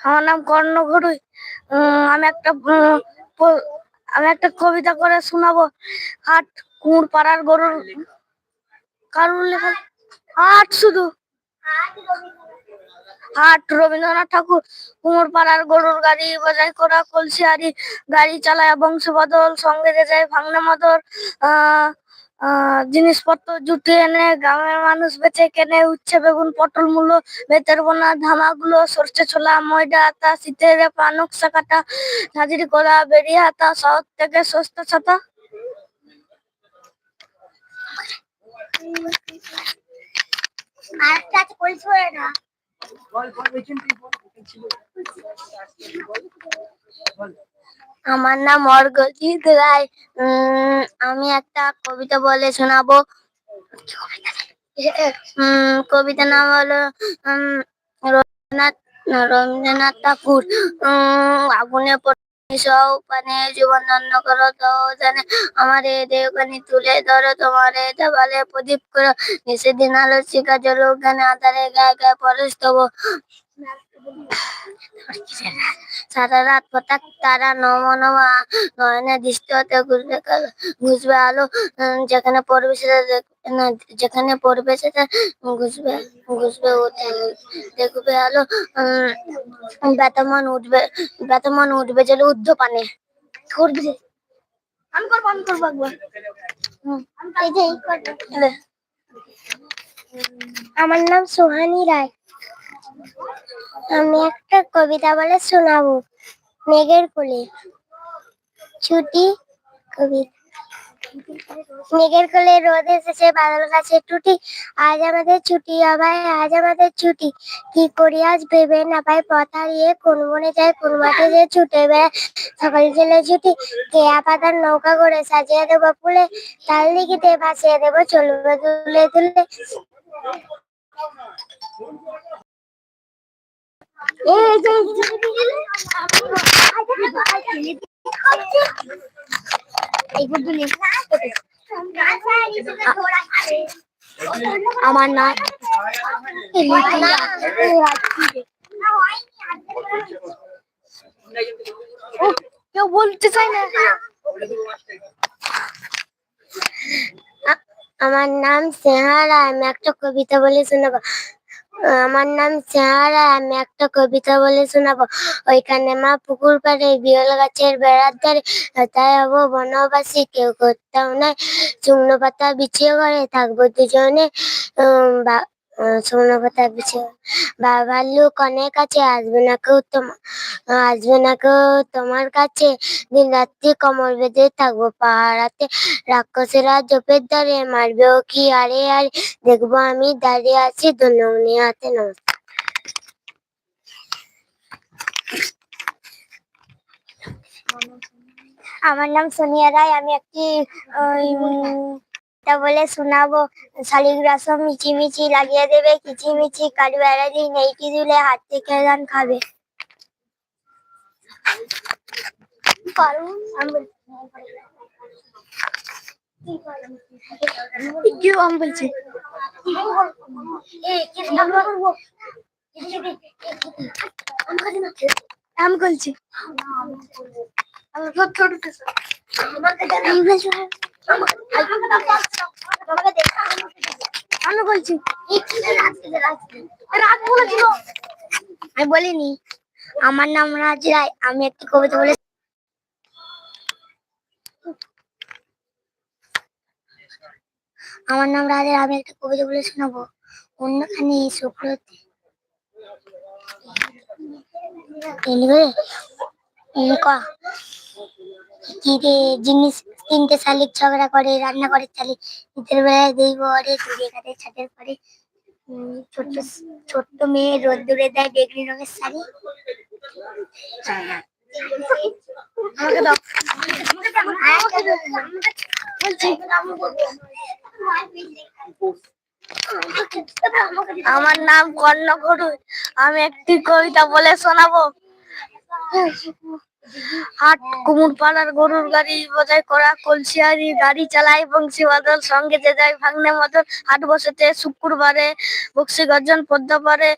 আমার নাম কর্ণ উম, আমি একটা আমি একটা কবিতা করে শোনাবো। হাট কুঁড় পাড়ার গরুর কারুর লেখা? হাট শুধু। হাট রবীন্দ্রনাথ ঠাকুর। কুমোর পাড়ার গরুর গাড়ি বাজাই করা কলসি হাড়ি গাড়ি চালায় বংশ বদল সঙ্গে যায় ভাঙনা মদর আহ, জিনিসপত্র জুটিয়ে এনে গ্রামের মানুষ বেচে কেনে উচ্ছে বেগুন পটল মূলো বেতের বোনা ধামাগুলো সরষে ছোলা ময়দা আটা শীতের পানক কাটা ঝাঁঝরি করা বেরিয়ে হাতা শহর থেকে সস্তা ছাতা। পরিষ্কার না আমার নাম অর্ঘজিৎ রায়। আমি একটা কবিতা বলে শোনাবো। কবিতা নাম হলো রবীন্দ্রনাথ রবীন্দ্রনাথ ঠাকুর। আগুনে মানে জীবন ধন্য করো তো জানে। আমার এ দেহখানি তুলে ধরো, তোমার এ দেওয়ালে প্রদীপ করো। নিষেদিন আলো শিখা জল জ্ঞানে আধারে গায়ে গায়ে পরশ দেবো সারা রাত পতাক তারা নম নমা নয়নে দৃষ্টি হতে ঘুরবে ঘুষবে আলো যেখানে পড়বে সেটা যেখানে পড়বে সেটা ঘুষবে ঘুষবে দেখবে আলো উম, বেতমন উঠবে বেতমন উঠবে চলে ঊর্ধ্ব পানে উঠবে আমি করব আমি করব একবার। আমার নাম সোহানি রায়। আমি একটা কবিতা বলে শোনাবো। মেঘের কোলে। ছুটি কবিতা মেঘের কোলে রোদ এসেছে বাদল গাছে টুটি। আজ আমাদের ছুটি আবার আজ আমাদের ছুটি। কি করি আজ ভেবে না পাই পথ হারিয়ে। কোন বনে যায়, কোন মাঠে যে ছুটে বেড়ায় সকাল ছেলে ছুটি। কেয়া পাতার নৌকা করে সাজিয়ে দেবো ফুলে। তাল দিঘিতে ভাসিয়ে দেবো চলবে তুলে তুলে আমার নাম কেউ বলতে চাই না আ- আমার নাম সেহারা আমি একটা কবিতা বলে শোনাবো আমার নাম চেহারা, আমি একটা কবিতা বলে শোনাবো। ওইখানে মা পুকুর পাড়ে বিয়ল গাছের বেড়ার ধারে, তাই হব বনবাসী, কেউ করতাম নাই। শুকনো পাতা বিছিয়ে ঘরে, থাকব দুজনে উম, বা- আহ, শুকনো পাতা বিছিয়ে বাবার লোক অনেক আছে আসবে না কেউ তোমার আসবে না কেউ তোমার কাছে। দিন রাত্রি কমর বেঁধে থাকব পাহারাতে। রাক্ষসেরা জপের দ্বারে মারবে ও কি? আরে আরে দেখব আমি দাঁড়িয়ে আছি ধন্যমনি হাতে। নমস্কার। আমার নাম সোনিয়া রায় আমি একটি তা বলে শোনাবো। শালিগ্রাসম মিচি মিচি লাগিয়ে দেবে কিচিমিচি কালী বেড়া দিই নেইটি দিলে হাত থেকে গান খাবে। বলছি আমি বলছি? আমি ছোট ছোট আমি বলছি আমি বলিনি। আমার নাম রাজ রায়। আমি একটি কবিতা বলে আমার নাম রাজের আমি একটা কবিতা বলে শোনাবো। অন্যখানে শুক্রতে কি রে জিনিস তিনটে শালিক ঝগড়া করে রান্না করে চালি শীতের বেলায় দেখব অরে দূরে কাটে ছাদের পরে ছোট্ট ছোট্ট মেয়ে রোদ্দুরে দেয় বেগুনি রঙের শাড়ি। আমাকে দাও। আমার নাম কর্ণ গরু আমি একটি কবিতা বলে শোনাবো। হাট কুমুর পাড়ার গরুর গাড়ি, বোঝাই করা, কলসিয়ারি, গাড়ি চালায় বংশী বাদল সঙ্গে যে যায় ভাগ্নে মদন হাট বসেতে, শুক্রবারে, বক্সি গর্জন পদ্মা পারে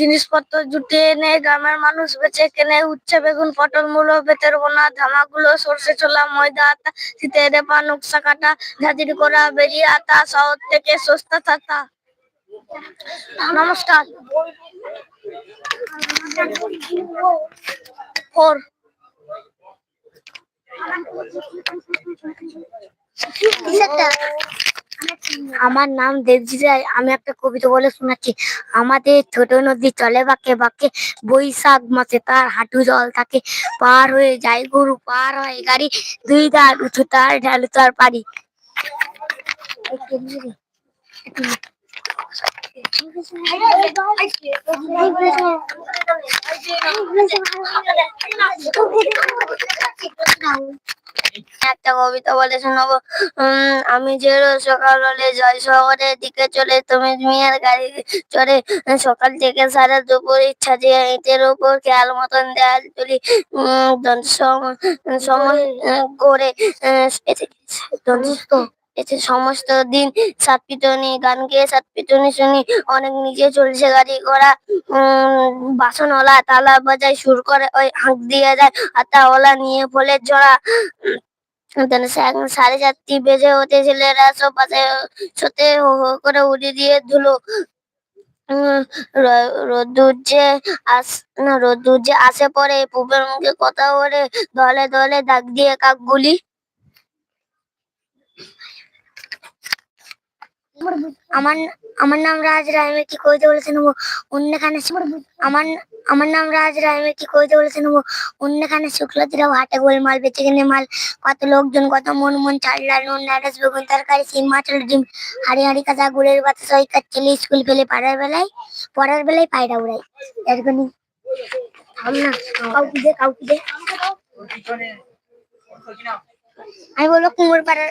জিনিসপত্র জুটিয়ে এনে গ্রামের মানুষ বেচে কেনে, উচ্ছে, বেগুন, পটল, মূলো, বেতের বোনা, ধামাগুলো, সর্ষে, ছোলা, ময়দা আতা শীতে রেপা, নকশা কাটা, ঝাঁঝরি করা বেরিয়ে আতা শহর থেকে সস্তা থাতা। নমস্কার। ফোর। আমার নাম দেবজি রায়। আমি একটা কবিতা বলে শোনাচ্ছি। আমাদের ছোট নদী চলে বাঁকে বাঁকে, বৈশাখ মাসে তার হাঁটু জল থাকে। পার হয়ে যায় গরু, পার হয় গাড়ি। দুই ধার উঁচু, তার ঢালু, তার পারি একটা কবিতা বলে শোনাবো। আমি যে সকাল হলে যাই শহরের দিকে চলে, তুমি মেয়ের গাড়ি চড়ে সকাল থেকে সারা দুপুর ইচ্ছা যে ইটের উপর খেয়াল মতন দেয়াল তুলি। সময় করে এতে- সমস্ত দিন সাত পিটনি গান গেয়ে সাত পিটনি শুনি, অনেক নিজে চলছে গাড়ি ঘোড়া, উম, বাসনওয়ালা, তালা বাজায়, সুর করে, ওই হাঁক দিয়ে যায়, আতাওয়ালা নিয়ে ফলের জোড়া সাড়ে চারটি বেজে হতে ছেলেরা সব পাশে সাথে হো হো করে উড়ি দিয়ে ধুলো। রোদ্দুর যে আস, না, রোদ্দুর যে আসে পরে, পুবের মুখে কথা ওরে দলে দলে দাগ দিয়ে কাকগুলি। আমার আমার নাম রাজ রায়, আমি কি কইতে বলেছে নেব অন্যখানে আমার আমার নাম রাজ রায়, আমি কি কইতে বলেছে নেব অন্যখানে শুক্লতিরাও হাটে গোলমাল কিনে মাল। কত লোকজন, কত মন মন চাল ডাল নুন নারাজ বেগুন তরকারি সিম মাছের ডিম, হাড়ি হাড়ি, কাঁচা, গুড়ের বাতা সই কাচ্চলি স্কুল ফেলে পাড়ার বেলায় পড়ার বেলায় পায়রা উড়াই। এরকমই। কাউকে দে কাউকে দে। আমি বলব কুমোর পাড়ার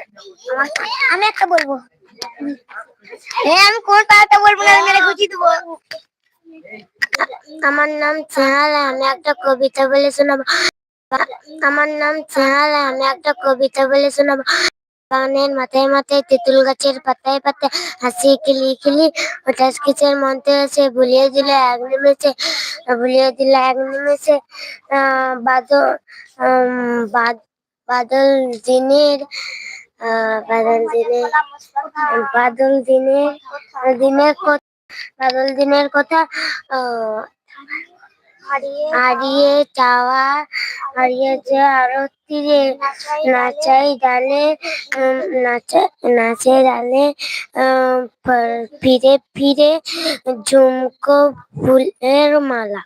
আমি একটা বলব। আমার নাম চেহারা, আমি একটা কবিতা বলে শোনাবো। আমার নাম চেহারা, আমি একটা কবিতা বলে শোনাবো। মাথায় মাথায় তেঁতুল গাছের পাতায় পাতায় হাসি, খিলি খিলি। হঠাৎ কিসের মন্ত্রে এসে ভুলিয়ে দিল এক নিমেষে, ভুলিয়ে দিল এক নিমেষে। বাদল বাদল দিনের বাদল দিনের বাদল দিনের দিনের কথা বাদল দিনের কথা হারিয়ে যাওয়া হারিয়েছে আরও তীরে নাচাই ডালে নাচা নাচে ডালে ফিরে ফিরে ঝুমকো ফুলের মালা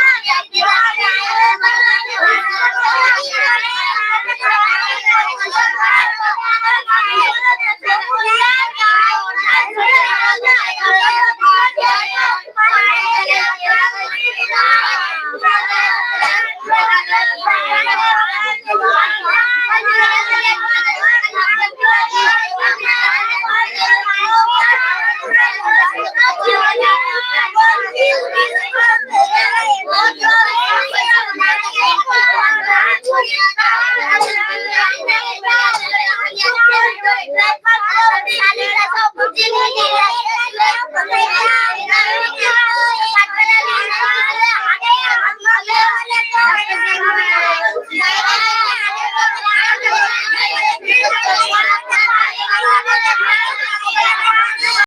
Italia, Italia,